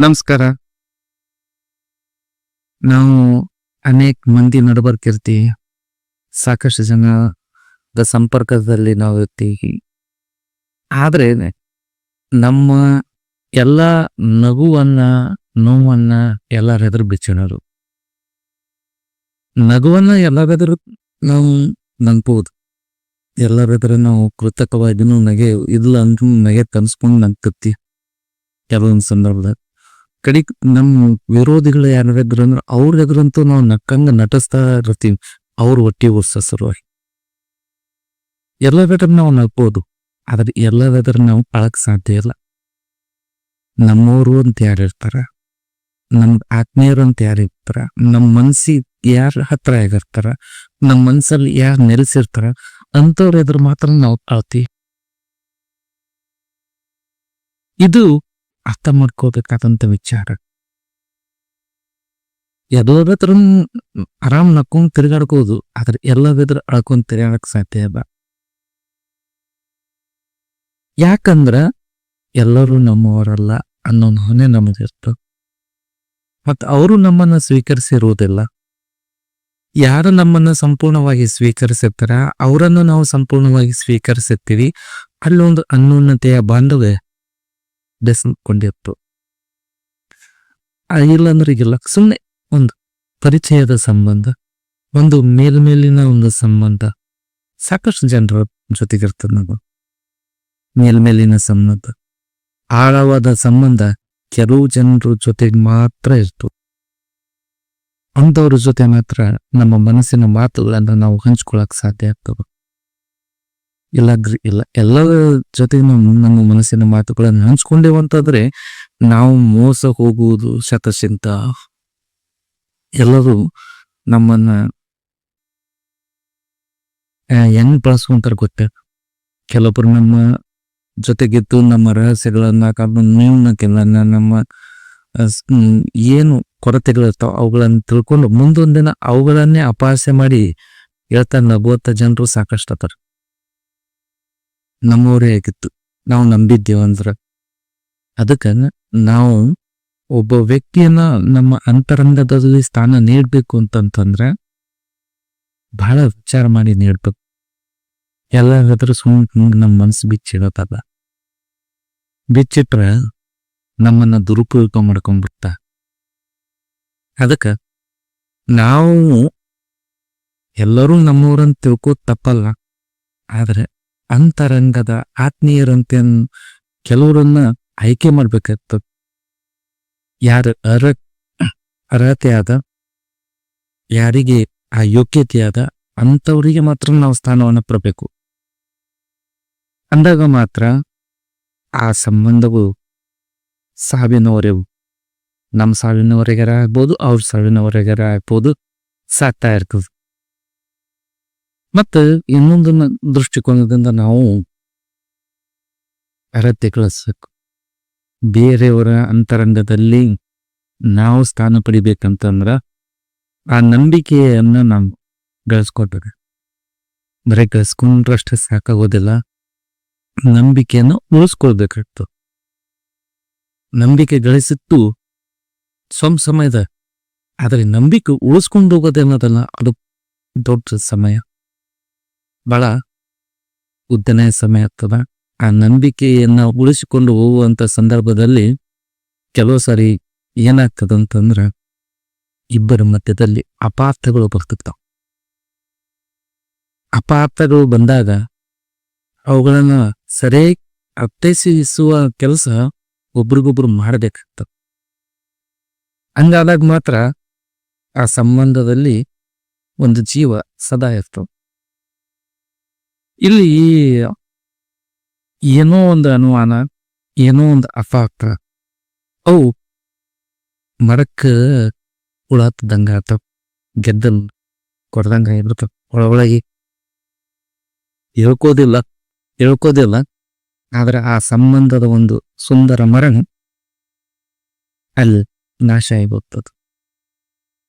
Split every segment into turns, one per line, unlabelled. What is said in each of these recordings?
ನಮಸ್ಕಾರ. ನಾವು ಅನೇಕ ಮಂದಿ ನಡಬರ್ಕಿರ್ತೀವಿ ಸಾಕಷ್ಟು ಜನದ ಸಂಪರ್ಕದಲ್ಲಿ ನಾವು ಇರ್ತೀವಿ. ಆದ್ರೆ ನಮ್ಮ ಎಲ್ಲ ನಗುವನ್ನ, ನೋವನ್ನ ಎಲ್ಲರೆದುರು ಬಿಚ್ಚಿನರು ನಗುವನ್ನ ಎಲ್ಲರೆದುರು ನಾವು ನಗ್ಬೋದು ಎಲ್ಲರೆದುರು ನಾವು ಕೃತಕವಾಗಿನೂ ನಗೆ ಇಲ್ಲ ಅಂದ್ರೂ ನಗೆ ಕನ್ಸ್ಕೊಂಡು ನಗ್ತತಿ ಕೆಲವೊಂದು ಸಂದರ್ಭದಾಗ ಕಡಿಕ್ ನಮ್ಮ ವಿರೋಧಿಗಳು ಯಾರಿದ್ರು ಅಂದ್ರೆ ಅವ್ರ ಎದುರಂತೂ ನಾವು ನಕ್ಕಂಗ ನಟಿಸ್ತಾ ಇರ್ತೀವಿ. ಅವ್ರ ಒಟ್ಟಿ ಉತ್ಸ ಸಲುವಾಗಿ ಎಲ್ಲವೆದ್ರ ನಾವು ನಗ್ಬೋದು. ಆದ್ರೆ ಎಲ್ಲವೆದ್ರ ನಾವು ಅಳಕ್ ಸಾಧ್ಯ ಇಲ್ಲ. ನಮ್ಮವರು ಅಂತ ಯಾರು ಇರ್ತಾರ? ನಮ್ ಆತ್ಮೀಯರು ಅಂತ ಯಾರು ಇರ್ತಾರ? ನಮ್ಮ ಮನ್ಸಿ ಯಾರ ಹತ್ರ ಆಗಿರ್ತಾರ? ನಮ್ಮ ಮನ್ಸಲ್ಲಿ ಯಾರು ನೆಲೆಸಿರ್ತಾರ? ಅಂತವ್ರ ಎದುರು ಮಾತ್ರ ನಾವು ಅಳ್ತೀವಿ ಇದು ಅರ್ಥ ಮಾಡ್ಕೋಬೇಕಾದಂಥ ವಿಚಾರ. ಎಲ್ಲದ್ರ ಆರಾಮ್ ನಕ್ಕೊಂಡ್ ತಿರುಗಾಡ್ಕೋದು ಆದ್ರೆ ಬೇದ್ರ ಅಳ್ಕೊಂಡ್ ತಿರುಗಾಡಕ್ ಸಾಧ್ಯ ಇಲ್ಲ. ಯಾಕಂದ್ರ ಎಲ್ಲರೂ ನಮ್ಮವರಲ್ಲ ಅನ್ನೋ ಭಾವನೆ ನಮಗಿರ್ತು ಮತ್ ಅವರು ನಮ್ಮನ್ನ ಸ್ವೀಕರಿಸಿರುವುದಿಲ್ಲ ಯಾರು ನಮ್ಮನ್ನ ಸಂಪೂರ್ಣವಾಗಿ ಸ್ವೀಕರಿಸಿರ್ತಾರ, ಅವರನ್ನು ನಾವು ಸಂಪೂರ್ಣವಾಗಿ ಸ್ವೀಕರಿಸುತ್ತೀವಿ ಅಲ್ಲೊಂದು ಅನ್ಯೂನ್ಯತೆಯ ಬಾಂಧವ್ಯ ಬೆಸ್ಕೊಂಡಿತ್ತು ಇಲ್ಲಂದ್ರೆ ಈಗಿಲ್ಲ ಸುಮ್ಮನೆ ಒಂದು ಪರಿಚಯದ ಸಂಬಂಧ, ಒಂದು ಮೇಲ್ಮೇಲಿನ ಒಂದು ಸಂಬಂಧ, ಸಾಕಷ್ಟು ಜನರ ಜೊತೆಗಿರ್ತದೆ ನಾವು. ಮೇಲ್ಮೇಲಿನ ಸಂಬಂಧ, ಆಳವಾದ ಸಂಬಂಧ ಕೆಲವು ಜನರ ಜೊತೆಗೆ ಮಾತ್ರ ಇರ್ತು. ಅಂಥವ್ರ ಜೊತೆ ಮಾತ್ರ ನಮ್ಮ ಮನಸ್ಸಿನ ಮಾತುಗಳನ್ನು ನಾವು ಹಂಚ್ಕೊಳಕ್ ಸಾಧ್ಯ ಆಗ್ತವೆ. ಇಲ್ಲ ಇಲ್ಲ, ಎಲ್ಲರ ಜೊತೆ ನಮ್ಮ ಮನಸ್ಸಿನ ಮಾತುಗಳನ್ನು ಹಂಚ್ಕೊಂಡೇವಂತಂದ್ರೆ ನಾವು ಮೋಸ ಹೋಗುವುದು ಶತಶಿಂತ ಎಲ್ಲರೂ ನಮ್ಮನ್ನ ಹೆಂಗ್ ಬಳಸ್ಕೊಂತಾರ ಗೊತ್ತ? ಕೆಲವೊಬ್ರು ನಮ್ಮ ಜೊತೆಗಿದ್ದು ನಮ್ಮ ರಹಸ್ಯಗಳನ್ನ ಕಾದು ನ್ಯೂನತೆಗಳನ್ನ ನಮ್ಮ ಏನು ಕೊರತೆಗಳಿರ್ತಾವ ಅವುಗಳನ್ನ ತಿಳ್ಕೊಂಡು ಮುಂದೊಂದಿನ ದಿನ ಅವುಗಳನ್ನೇ ಅಪಹಾಸ್ಯ ಮಾಡಿ ಹೇಳ್ತಾ ನಗುವಂತ ಜನರು ಸಾಕಷ್ಟು ಅದಾರ. ನಮ್ಮವರೇ ಆಗಿತ್ತು. ನಾವು ನಂಬಿದ್ದೇವೆ ಅಂದ್ರ. ಅದಕ್ಕ ನಾವು ಒಬ್ಬ ವ್ಯಕ್ತಿಯನ್ನ ನಮ್ಮ ಅಂತರಂಗದಲ್ಲಿ ಸ್ಥಾನ ನೀಡ್ಬೇಕು ಅಂತಂತಂದ್ರ ಬಹಳ ವಿಚಾರ ಮಾಡಿ ನೀಡ್ಬೇಕು. ಎಲ್ಲಾದ್ರೂ ಸುಮ್ಮನೆ ನಮ್ಮ ಮನಸ್ಸು ಬಿಚ್ಚಿಡೋದಲ್ಲ ಬಿಚ್ಚಿಟ್ರ ನಮ್ಮನ್ನ ದುರುಪಯೋಗ ಮಾಡ್ಕೊಂಡ್ಬಿಡ್ತ ಅದಕ್ಕ ನಾವು ಎಲ್ಲರೂ ನಮ್ಮವ್ರಂತ ತಿಳ್ಕೋದು ತಪ್ಪಲ್ಲ. ಆದ್ರೆ ಅಂತರಂಗದ ಆತ್ಮೀಯರಂತೆ ಕೆಲವರನ್ನ ಆಯ್ಕೆ ಮಾಡ್ಬೇಕಾಗ್ತದ. ಯಾರು ಅರ ಅರ್ಹತೆ ಆದ ಯಾರಿಗೆ ಆ ಯೋಗ್ಯತೆ ಆದ ಅಂಥವರಿಗೆ ಮಾತ್ರ ನಾವು ಸ್ಥಾನವನ್ನು ಕೊಡಬೇಕು. ಅಂದಾಗ ಮಾತ್ರ ಆ ಸಂಬಂಧವು ಸಾವಿನವರೆಗೂ ನಮ್ಮ ಸಾವಿನವರೆಗಾರ ಆಗ್ಬೋದು, ಅವ್ರ ಸಾವಿನವರೆಗಾರ ಆಗ್ಬೋದು ಸಾಕ್ತಾ ಇರ್ತದೆ ಮತ್ತು ಇನ್ನೊಂದು ದೃಷ್ಟಿಕೋನದಿಂದ ನಾವು ಅರ್ಹತೆ ಕಳಿಸ್ಬೇಕು. ಬೇರೆಯವರ ಅಂತರಂಗದಲ್ಲಿ ನಾವು ಸ್ಥಾನ ಪಡಿಬೇಕಂತಂದ್ರ ಆ ನಂಬಿಕೆಯನ್ನ ನಾವು ಗಳಿಸ್ಕೊಳ್ಬೇಕು ಬರೀ ಗಳಿಸ್ಕೊಂಡ್ರಷ್ಟೇ ಸಾಕಾಗೋದಿಲ್ಲ. ನಂಬಿಕೆಯನ್ನು ಉಳಿಸ್ಕೊಳ್ಬೇಕಾಗ್ತದೆ. ನಂಬಿಕೆ ಗಳಿಸಿತ್ತು ಸ್ವಂ ಸಮಯದ ಆದರೆ ನಂಬಿಕೆ ಉಳಿಸ್ಕೊಂಡು ಹೋಗೋದೇನದಲ್ಲ ಅದು ದೊಡ್ಡ ಸಮಯ. ಬಹಳ ಉದ್ದನೆಯ ಸಮಯ ಆಗ್ತದ. ಆ ನಂಬಿಕೆಯನ್ನು ಉಳಿಸಿಕೊಂಡು ಹೋಗುವಂಥ ಸಂದರ್ಭದಲ್ಲಿ ಕೆಲವು ಸಾರಿ ಏನಾಗ್ತದಂತಂದ್ರ ಇಬ್ಬರ ಮಧ್ಯದಲ್ಲಿ ಅಪಾರ್ಥಗಳು ಬರ್ತಿರ್ತಾವ. ಅಪಾರ್ಥಗಳು ಬಂದಾಗ ಅವುಗಳನ್ನು ಸರಿಯಾಗಿ ಅರ್ಥೈಸಿಸುವ ಕೆಲಸ ಒಬ್ರಿಗೊಬ್ರು ಮಾಡಬೇಕಾಗ್ತದೆ. ಹಂಗಾದಾಗ ಮಾತ್ರ ಆ ಸಂಬಂಧದಲ್ಲಿ ಒಂದು ಜೀವ ಸದಾ ಇರ್ತವ ಇಲ್ಲಿ ಏನೋ ಒಂದು ಅನುಮಾನ, ಏನೋ ಒಂದು ಅಪಾರ್ಥ ಅವು ಮರಕ್ಕ ಹುಳ ಹತ್ತದಂಗ ಆತವ್ ಗೆದ್ದಲ್ ಕೊಡ್ದಂಗ ಇರ್ತವ ಒಳಗೊಳಗೆ ಹೇಳ್ಕೋದಿಲ್ಲ ಹೇಳ್ಕೋದಿಲ್ಲ, ಆದ್ರೆ ಆ ಸಂಬಂಧದ ಒಂದು ಸುಂದರ ಮರ ಅಲ್ಲಿ ನಾಶ ಆಗೋಗ್ತದೆ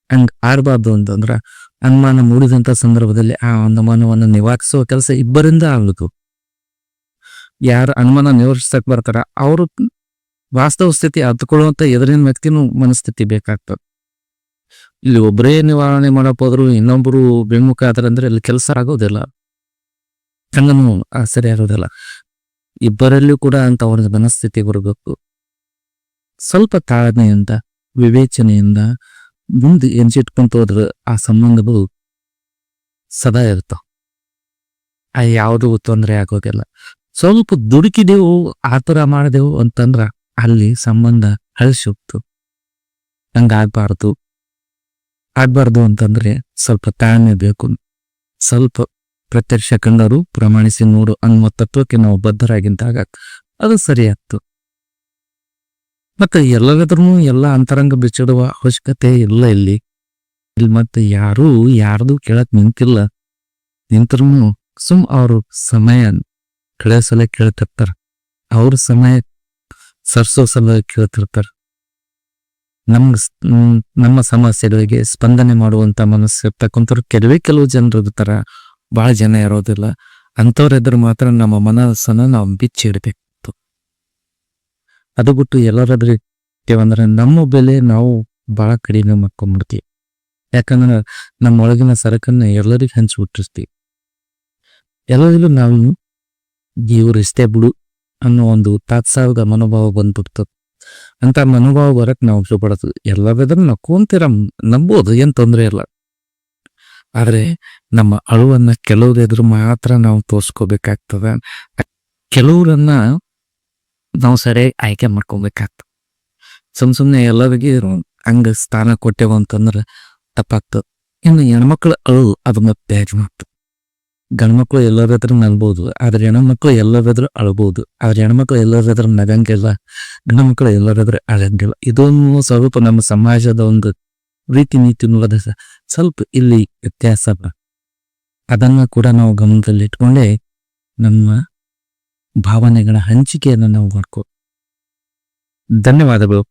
ಹಂಗ ಆರ್ಬಾರ್ದು ಅಂತಂದ್ರ ಅನುಮಾನ ಮೂಡಿದಂತ ಸಂದರ್ಭದಲ್ಲಿ ಆ ಅನುಮಾನವನ್ನು ನಿವಾರಿಸುವ ಕೆಲಸ ಇಬ್ಬರಿಂದ ಆಗುತ್ತೆ ಯಾರು ಅನುಮಾನ ನಿವಾರಿಸಕ್ ಬರ್ತಾರ, ಅವರು ವಾಸ್ತವ ಸ್ಥಿತಿ ಹತ್ಕೊಳ್ಳುವಂತ ಎದುರಿನ ವ್ಯಕ್ತಿನೂ ಮನಸ್ಥಿತಿ ಬೇಕಾಗ್ತದೆ. ಇಲ್ಲಿ ಒಬ್ಬರೇ ನಿವಾರಣೆ ಮಾಡಕ್ ಹೋದ್ರು, ಇನ್ನೊಬ್ರು ಬೆನ್ಮುಖ ಆದ್ರೆ ಅಂದ್ರೆ ಇಲ್ಲಿ ಕೆಲಸ ಆಗೋದಿಲ್ಲ. ಹಂಗನು ಸರಿ ಆಗೋದಿಲ್ಲ. ಇಬ್ಬರಲ್ಲೂ ಕೂಡ ಅಂತ ಅವ್ರ ಮನಸ್ಥಿತಿ ಬರಬೇಕು. ಸ್ವಲ್ಪ ತಾಳ್ಮೆಯಿಂದ, ವಿವೇಚನೆಯಿಂದ ಮುಂದೆ ಎನ್ಸಿಟ್ಕೊಂತ ಹೋದ್ರೆ ಆ ಸಂಬಂಧಗಳು ಸದಾ ಇರ್ತಾವ ಆ ಯಾವುದು ತೊಂದರೆ ಆಗೋದಿಲ್ಲ. ಸ್ವಲ್ಪ ದುಡುಕಿದೆವು ಆತರ ಮಾಡಿದೆವು ಅಂತಂದ್ರ ಅಲ್ಲಿ ಸಂಬಂಧ ಹಳಸಿ ಹೋಗ್ತು. ಹಂಗಾಗ್ಬಾರ್ದು ಆಗ್ಬಾರ್ದು. ಅಂತಂದ್ರೆ ಸ್ವಲ್ಪ ತಾಳ್ಮೆ ಬೇಕು. ಸ್ವಲ್ಪ ಪ್ರತ್ಯಕ್ಷ ಕಂಡರು ಪ್ರಮಾಣಿಸಿ ನೋಡು ಅನ್ನುವ ತತ್ವಕ್ಕೆ ನಾವು ಬದ್ಧರಾಗಿದ್ದಾಗ ಅದು ಸರಿಯಾಗ್ತು ಮತ್ತೆ ಎಲ್ಲರದ್ರೂ ಎಲ್ಲ ಅಂತರಂಗ ಬಿಚ್ಚಿಡುವ ಅವಶ್ಯಕತೆ ಇಲ್ಲ ಇಲ್ಲಿ. ಇಲ್ಲಿ ಮತ್ತೆ ಯಾರೂ ಯಾರ್ದು ಕೇಳಕ್ ನಿಂತಿಲ್ಲ. ನಿಂತರೂ ಸುಮ್ ಅವರು ಸಮಯ ಕಳೆಯ ಸಲ ಕೇಳ್ತಿರ್ತಾರ. ಅವ್ರ ಸಮಯ ಸರ್ಸೋ ಸಲ ಕೇಳ್ತಿರ್ತಾರ. ನಮ್ ನಮ್ಮ ಸಮಸ್ಯೆಗಳಿಗೆ ಸ್ಪಂದನೆ ಮಾಡುವಂತ ಮನಸ್ಸು ಇರ್ತಕ್ಕಂಥವ್ರು ಕೆಲವೇ ಕೆಲವು ಜನರು ಇರ್ತಾರ ಬಹಳ ಜನ ಇರೋದಿಲ್ಲ. ಅಂಥವ್ರ ಎದುರು ಮಾತ್ರ ನಮ್ಮ ಮನಸ್ಸನ್ನ ನಾವು ಬಿಚ್ಚಿಡ್ಬೇಕು. ಅದು ಬಿಟ್ಟು ಎಲ್ಲರಾದ್ರೆ ಇಟ್ಟೇವಂದ್ರೆ ನಮ್ಮ ಬೆಲೆ ನಾವು ಬಹಳ ಕಡಿಮೆ ಮಾಡ್ಕೊಂಡ್ಬಿಡ್ತೀವಿ ಯಾಕಂದ್ರೆ ನಮ್ಮೊಳಗಿನ ಸರಕನ್ನ ಎಲ್ಲರಿಗೂ ಹಂಚ್ಬಿಟ್ಟಿರ್ತೀವಿ ಎಲ್ಲರಿಗೂ ನಾವು ಇವ್ರು ಇಷ್ಟೇ ಬಿಡು ಅನ್ನೋ ಒಂದು ತಾತ್ಸಾವಿಕ ಮನೋಭಾವ ಬಂದ್ಬಿಡ್ತದೆ. ಅಂತ ಮನೋಭಾವ ಬರಕ್ ನಾವು ಇಷ್ಟಪಡೋದು. ಎಲ್ಲವೆದ್ರು ನಕ್ಕೊಂತೀರ ನಂಬೋದು, ಏನು ತೊಂದರೆ ಇಲ್ಲ. ಆದ್ರೆ ನಮ್ಮ ಅಳುವನ್ನ ಕೆಲವ್ರೆದ್ರು ಮಾತ್ರ ನಾವು ತೋರ್ಸ್ಕೋಬೇಕಾಗ್ತದ. ಕೆಲವ್ರನ್ನ ನಾವು ಸರಿಯಾಗಿ ಆಯ್ಕೆ ಮಾಡ್ಕೊಬೇಕಾಗ್ತದೆ. ಸುಮ್ ಸುಮ್ನೆ ಎಲ್ಲರಿಗೆ ಹಂಗ ಸ್ಥಾನ ಕೊಟ್ಟೆವು ಅಂತಂದ್ರೆ ತಪ್ಪಾಗ್ತದೆ. ಇನ್ನು ಹೆಣ್ಮಕ್ಳು ಅಳು ಅದನ್ನ ತ್ಯಾಗ ಮಾಡ್ತದೆ. ಗಂಡ್ಮಕ್ಳು ಎಲ್ಲರ ನಲ್ಬೋದು ಆದ್ರೆ ಹೆಣ್ಮಕ್ಳು ಎಲ್ಲರ ಅಳ್ಬೋದು, ಆದ್ರೆ ಹೆಣ್ಮಕ್ಳು ಎಲ್ಲರ ನಗಂಗಿಲ್ಲ, ಗಂಡ್ಮಕ್ಳು ಎಲ್ಲರ ಅಳಂಗಿಲ್ಲ. ಇದೊಂದು ಸ್ವಲ್ಪ ನಮ್ಮ ಸಮಾಜದ ಒಂದು ರೀತಿ ನೀತಿ ಅನ್ನೋದ ಸ್ವಲ್ಪ ಇಲ್ಲಿ ವ್ಯತ್ಯಾಸ ಅದ. ಅದನ್ನ ಕೂಡ ನಾವು ಗಮನದಲ್ಲಿ ಇಟ್ಕೊಂಡೆ ನಮ್ಮ ಭಾವನೆಗಳ ಹಂಚಿಕೆಯನ್ನು ನಾವು ಮಾಡ್ಕೋ ಧನ್ಯವಾದಗಳು.